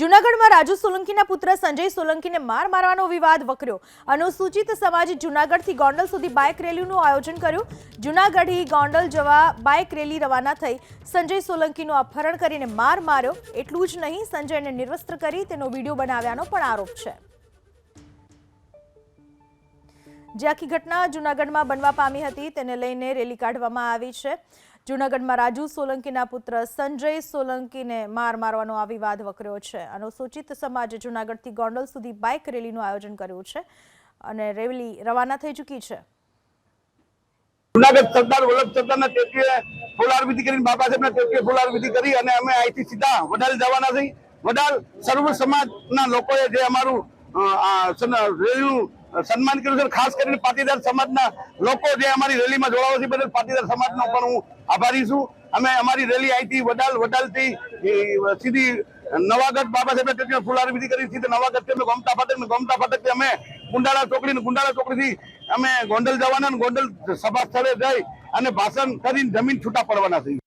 જૂનાગઢમાં રાજુ સોલંકીના પુત્ર સંજય સોલંકીને માર મારવાનો વિવાદ વકર્યો. અનુસૂચિત સમાજ જૂનાગઢથી ગોંડલ સુધી બાઇક રેલીનું આયોજન કર્યું. જૂનાગઢથી ગોંડલ જવા બાઇક રેલી રવાના થઈ સંજય સોલંકીનું અપહરણ કરીને માર માર્યો. એટલું જ નહીં, સંજયને નિર્વસ્ત્ર કરી તેનો વીડિયો બનાવ્યાનો પણ આરોપ છે. જે આખી ઘટના જૂનાગઢમાં બનવા પામી હતી, તેને લઈને રેલી કાઢવામાં આવી છે. જૂનાગઢમાં રાજુ સોલંકીના પુત્ર સંજય સોલંકીને માર મારવાનો આ વિવાદ વકર્યો છે. અનુસૂચિત સમાજે જૂનાગઢથી ગોંડલ સુધી બાઇક રેલીનું આયોજન કર્યું છે અને રેલી રવાના થઈ ચૂકી છે. જુનાગઢ સરદાર વલ્લભ સરદારના ટેકરીએ ફુલાર વિધિ કરીને બાબા સાહેબના ટેકરીએ ફુલાર વિધિ કરી અને અમે અહીંથી સીધા વડાલ જવાના થઈ વડાલ સર્વ સમાજના લોકોએ જે અમારું રેલીનું સન્માન કર્યું છે ખાસ કરીને પાટીદાર સમાજના લોકો જે અમારી રેલીમાં જોડાવા છે બદલ પાટીદાર સમાજનો પણ હું આભારી છું. અમે અમારી રેલી અહીંથી વડાલ, વડાલથી સીધી નવાગઢ બાબા સાહેબ ટેકરીએ ફુલાર વિધિ કરી સીધી નવાગઢથી અમે ગોમતા ફાટક ગોમતા ફાટકથી અમે ગુંડાળા ચોકડી ગુંડાળા ચોકડીથી અમે ગોંડલ જવાના ગોંડલ સભા સ્થળે જઈ અને ભાષણ કરીને જમીન છૂટા પડવાના છે